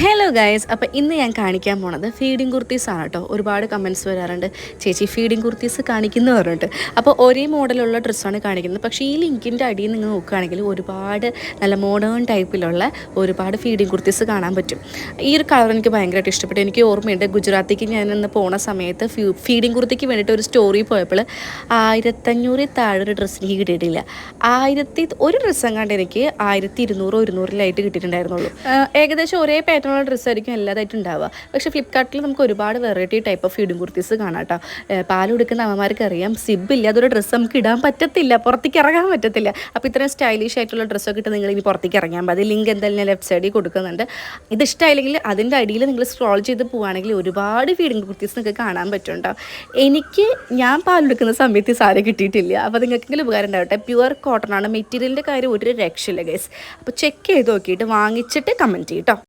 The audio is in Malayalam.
ഹലോ ഗൈസ് അപ്പോൾ ഇന്ന് ഞാൻ കാണിക്കാൻ പോണത് ഫീഡിങ് കുർത്തീസ് ആണ് കേട്ടോ ഒരുപാട് കമന്റ്സ് വരാറുണ്ട്. ചേച്ചി ഫീഡിങ് കുർത്തീസ് കാണിക്കുന്നു പറഞ്ഞിട്ട്. അപ്പോൾ ഒരേ മോഡലുള്ള ഡ്രസ്സാണ് കാണിക്കുന്നത്. പക്ഷേ ഈ ലിങ്കിന്റെ അടിയിൽ നിങ്ങൾ നോക്കുകയാണെങ്കിൽ ഒരുപാട് നല്ല മോഡേൺ ടൈപ്പിലുള്ള ഒരുപാട് ഫീഡിങ് കുർത്തീസ് കാണാൻ പറ്റും. ഈ ഒരു കളർ എനിക്ക് ഭയങ്കരമായിട്ട് ഇഷ്ടപ്പെട്ടു. എനിക്ക് ഓർമ്മയുണ്ട് ഗുജറാത്തിക്ക് ഞാൻ ഇന്ന് പോണ സമയത്ത് ഫീഡിങ് കുർത്തിക്ക് വേണ്ടിയിട്ട് ഒരു സ്റ്റോറി പോയപ്പോൾ ആയിരത്തഞ്ഞൂറിൽ താഴെ ഒരു ഡ്രസ്സ് എനിക്ക് കിട്ടിയിട്ടില്ല. ആയിരത്തി ഒരു ഡ്രസ്സ് എങ്ങാണ്ട് എനിക്ക് ആയിരത്തി ഇരുന്നൂറോ ഇരുന്നൂറിലായിട്ട് കിട്ടിയിട്ടുണ്ടായിരുന്നുള്ളൂ. ഏകദേശം ഒരേ പാറ്റേണുള്ള ഡ്രസ്സായിരിക്കും എല്ലാതായിട്ട് ഉണ്ടാവുക. പക്ഷേ ഫ്ലിപ്കാർട്ടിൽ നമുക്ക് ഒരുപാട് variety type of feeding kurtis കാണാം കേട്ടോ. പാൽ കൊടുക്കുന്ന അമ്മമാർക്ക് അറിയാം സിബ് ഇല്ലാതൊരു ഡ്രസ്സ് നമുക്ക് ഇടാൻ പറ്റത്തില്ല പുറത്തേക്ക് ഇറങ്ങാൻ പറ്റത്തില്ല. അപ്പോൾ ഇത്രയും സ്റ്റൈലിഷ് ആയിട്ടുള്ള ഡ്രസ്സൊക്കെ ഇട്ട് നിങ്ങൾ ഇനി പുറത്തേക്ക് ഇറങ്ങാൻ മതി. ലിങ്ക് എന്തായാലും ഞാൻ ലെഫ്റ്റ് സൈഡിൽ കൊടുക്കുന്നുണ്ട്. ഇത് അതിന്റെ അടിയിൽ നിങ്ങൾ സ്ക്രോൾ ചെയ്ത് പോവുകയാണെങ്കിൽ ഒരുപാട് ഫീഡിങ് കുർത്തീസ് നിങ്ങൾക്ക് കാണാൻ പറ്റും എനിക്ക് ഞാൻ പാലെടുക്കുന്ന സമയത്ത് സാരി കിട്ടിയിട്ടില്ല. അപ്പോൾ നിങ്ങൾക്കെങ്കിലും ഉപകാരം ഉണ്ടാവട്ടെ. പ്യുവർ കോട്ടൺ ആണ്. മെറ്റീരിയലിന്റെ കാര്യം ഒരു രക്ഷയില്ല ഗൈസ് അപ്പോൾ ചെക്ക് ചെയ്ത് നോക്കിയിട്ട് വാങ്ങിച്ചിട്ട് കമന്റ് ചെയ്യും കേട്ടോ